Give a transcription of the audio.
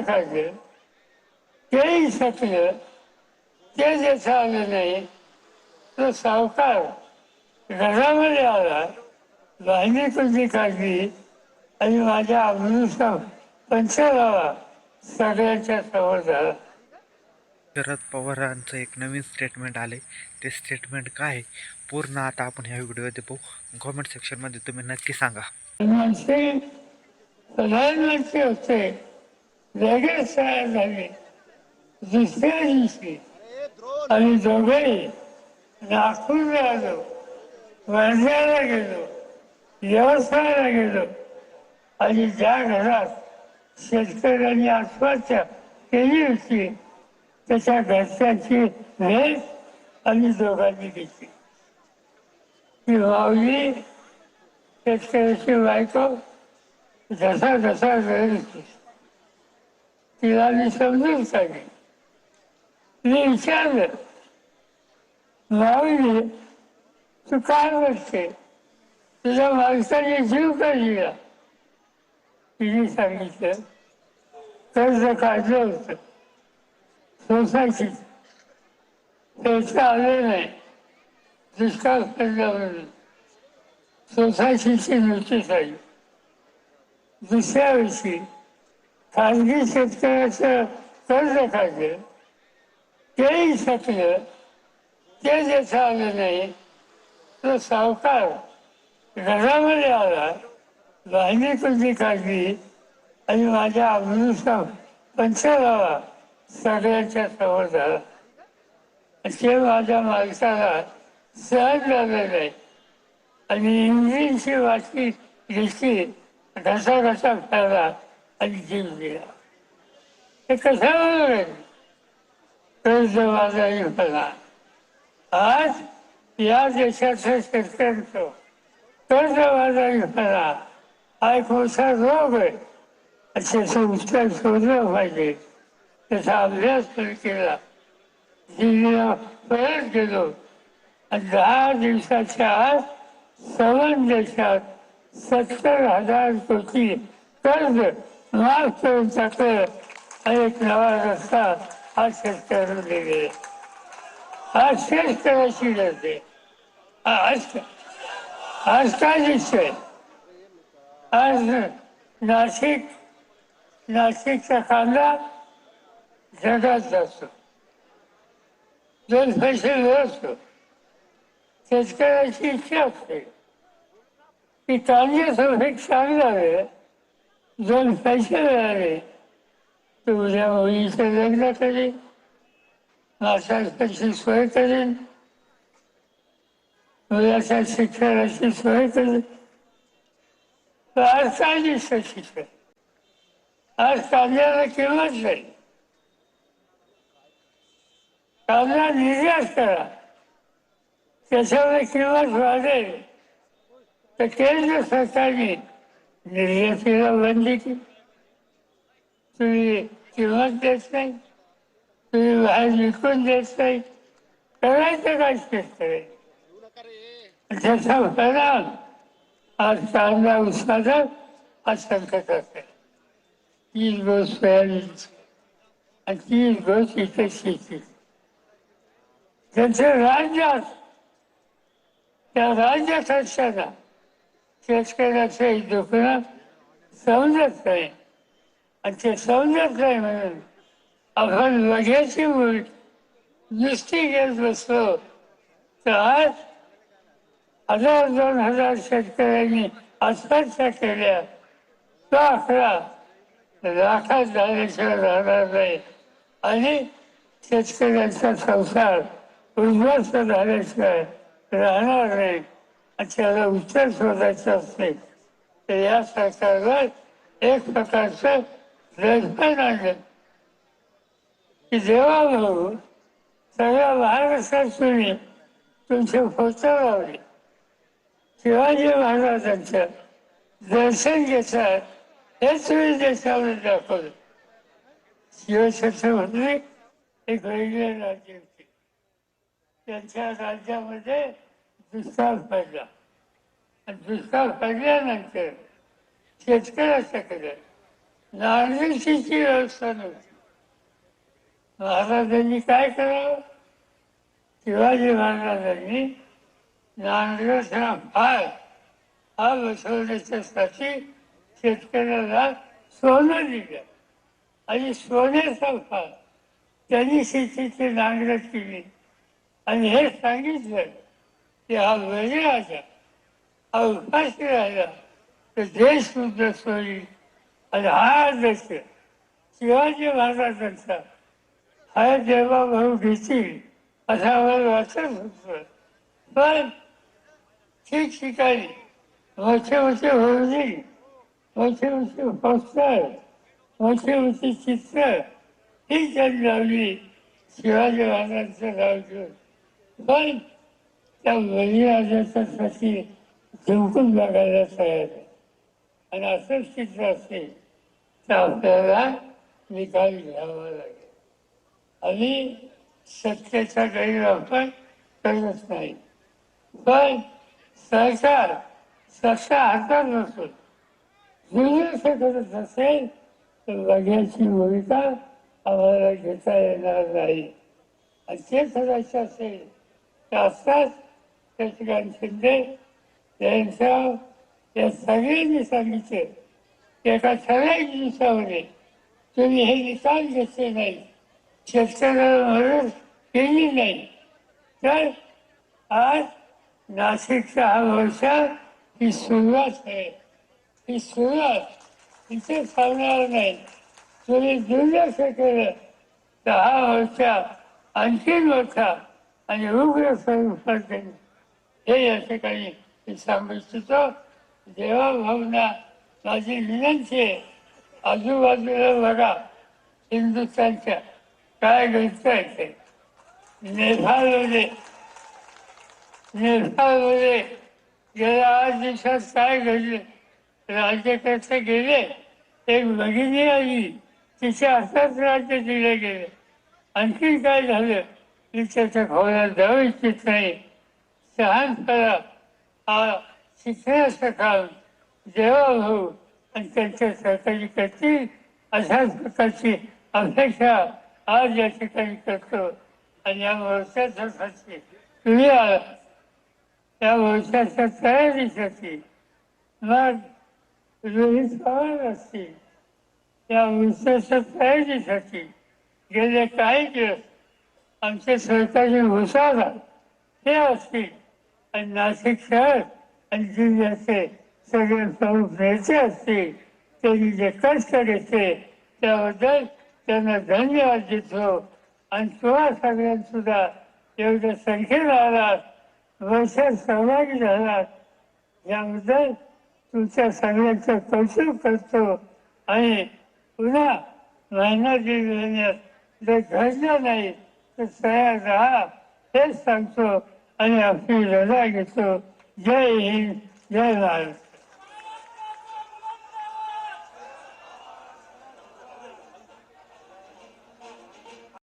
काढलं तेही शकलं ते ज्याचं आलं नाही तो सावकार घरामध्ये आला वाहिनी तुझी काढली आणि माझ्या अमृता पंचरावा सगळ्यांच्या समोर झाला. शरद पवारांचं एक नवीन स्टेटमेंट आले ते स्टेटमेंट काय? आहे? पूर्ण आता आपण ह्या व्हिडिओमध्ये पाहू. कॉमेंट सेक्शनमध्ये तुम्ही नक्की सांगा. प्रधानमंत्री होते. लगेच तयार झाले दुसऱ्या दिवशी आम्ही दोघेही नागपूरला आलो वर्ध्याला गेलो व्यवसायाला गेलो. आणि ज्या घरात शेतकऱ्यांनी आत्महत्या केली होती त्याच्या घरच्यांची भेट आम्ही दोघांनी घेतली. ती माऊली शेतकऱ्याची बायको जसा जसा वेळ होती. तिला मी समजून सांगेन मी विचारलं माऊली तू काय म्हणते तुझ्या माणसाने जीव का दिला तिने सांगितलं कर्ज काढलं होतं सोसायटी पैसे आले नाही दुष्काळ पडला म्हणून सोसायटीची नोटीस आली दुसऱ्या वर्षी खाजगी शेतकऱ्याचं कर्ज काढलं तेही शकलं ते ज्याचं आलं नाही तो सावकार घरामध्ये आला वाहिनी तुझी काढली आणि माझ्या अमृता पंचरावा सगळ्यांच्या समोर झाला ते माझ्या मालकाला सहज झालं नाही आणि इंजिनची वाटली घेतली घसा घसा खाला आणि जीव दिला हे कशावर कर्ज बाजारी होता आज या देशाचं शेतकऱ्यांचं कर्ज बाजारी होता हा एक मोठा रोग आहे असे त्याचं उत्तर शोधलं पाहिजे त्याचा अभ्यास पण केला दिल्लीला परत गेलो आणि दहा दिवसाच्या आत सवन देशात सत्तर हजार कोटी कर्ज माफ करून टाकलं आणि एक नवा रस्ता हा शेतकऱ्यांना दिले हा शेतकऱ्याची लढते हा आज आज काय दिसतंय आज नाशिक नाशिकचा कांदा जगात जातो दोन पैसे मिळवतो दोन पैसे मिळाले तर उद्या मुलीचं लग्न करेन नाचाची सोय करेन मुलाच्या शिक्षणाची सोय करेन तर आज काय दिसतं शिक्षण आज कांद्याला किंमत नाही कांदा निर्यात करा त्याच्यावर किंमत वाढेल तर केंद्र सरकारने निर्यातीला बंदी केली तुम्ही किंमत देत नाही तुम्ही बाहेर विकून देत नाही करायचं काय शेतकरी त्याचा परिणाम आज कांदा उत्पादन हा संकट असेल तीच गोष्ट सोयाबीनची आणि तीच गोष्ट इथे शेती त्यांचं राज्य त्या राज्यात असताना शेतकऱ्याच्या एक समजत नाही. आणि ते समजत नाही म्हणून आपण लगेची मुळी नुसती घेत बसलो तर आज हजार दोन हजार शेतकऱ्यांनी आत्महत्या केल्या. तो आकडा लाखात झाल्याशिवाय राहणार नाही. आणि शेतकऱ्यांचा संसार उद्ध्वस्त झाल्याशिवाय राहणार नाही. त्याला उत्तर शोधायचं असते. तर या सरकारवर एक प्रकारचं रजपण आणलं की जेव्हा भाऊ सगळ्या महाराष्ट्रात तुम्ही तुमचे फोटो लावले शिवाजी महाराजांचं दर्शन घेतात हेच तुम्ही देशामध्ये दाखवलं. शिवछत्रपती एक वेगळे राज्य होते. त्यांच्या राज्यामध्ये दुष्काळ पडला आणि दुष्काळ पडल्यानंतर शेतकऱ्याच्याकडे नाणेशीची व्यवस्था नव्हती. महाराजांनी काय करावं? शिवाजी महाराजांनी नांगरचा फाय हा बसवण्याच्यासाठी शेतकऱ्याला सोनं दिलं. आणि सोन्याचा फाळ त्यांनी शेतीची नांगरट केली. आणि हे सांगितलं की हा वेगळाचा हा उपाशी राजा तर देश उद्ध्वस्त आणि हा आदर्श शिवाजी महाराजांचा हा देवाभाऊ घेतील असं आम्हाला वाटत होतं पण ठिकठिकाणी मोठे मोठे होर्डिंग मोठे मोठे पोस्टर मोठे मोठे चित्र ही त्यांनी लावली शिवाजी महाराजांचं नाव घेऊन पण त्या बळीराजाच्यासाठी जिंकून बघायला तयार आहे. आणि असंच चित्र असेल तर आपल्याला निकाल घ्यावा लागेल. आणि सत्तेचा गैरवापर करत नाही. पण सरकार सत्ता हातात नसून दुर्लक्ष करत असेल तर बघ्याची भूमिका आम्हाला घेता येणार नाही. आणि ते करायचं असेल तर असताच शशिकांत शिंदे यांच्या या सगळ्यांनी सांगितले. की एका ठराविक दिवसामध्ये तुम्ही हे निकाल घेतले नाही. शेतकऱ्याला मदत केली नाही. तर आज नाशिकचा हा वर्षा ही सुरुवात आहे. ही सुरुवात इथे थांबणार नाही. तुम्ही दुर्लक्ष केलं. तर हा वर्षा आणखी वर्षा आणि उग्र स्वरूपात जाईल हे या ठिकाणी मी सांगू इच्छितो देवाभावना माझी विनंती आहे आजूबाजूला बघा हिंदुस्थानच्या काय घडतंय ते. नेपाळमध्ये नेपाळमध्ये गेल्या आठ दिवसात काय घडले? राज्यकर्ते गेले? एक भगिनी आली तिच्या असंच राज्य दिले गेले. आणखी काय झालं? मी त्याच्या खोऱ्यात जाऊ इच्छित नाही. शहानपणा हा शिकण्याचं काम देवाभाऊ आणि त्यांच्या सहकारी करतील अशाच प्रकारची अपेक्षा आज या ठिकाणी करतो हो। आणि या वर्षासाठी तुम्ही आला या वर्षाच्या तयारीसाठी मग रोहित पवार असतील या वर्षाच्या तयारीसाठी गेले काही दिवस आमचे सरकारी घोषणा हे असतील। आणि नाशिक शहर आणि जिल्ह्याचे सगळे प्रमुख नेते असतील त्यांनी जे कष्ट घेतले त्याबद्दल त्यांना धन्यवाद देतो. आणि तुला सगळ्यांसुद्धा एवढ्या संख्येला आलात वर्षात सहभागी झालात याबद्दल तुमच्या सगळ्यांचं कौतुक करतो. आणि पुन्हा महिना दीड महिन्यात जर घडलं नाही तर तयार राहा हेच सांगतो. आणि आपली रजा घेतो जय हिंद जय महाराष्ट्र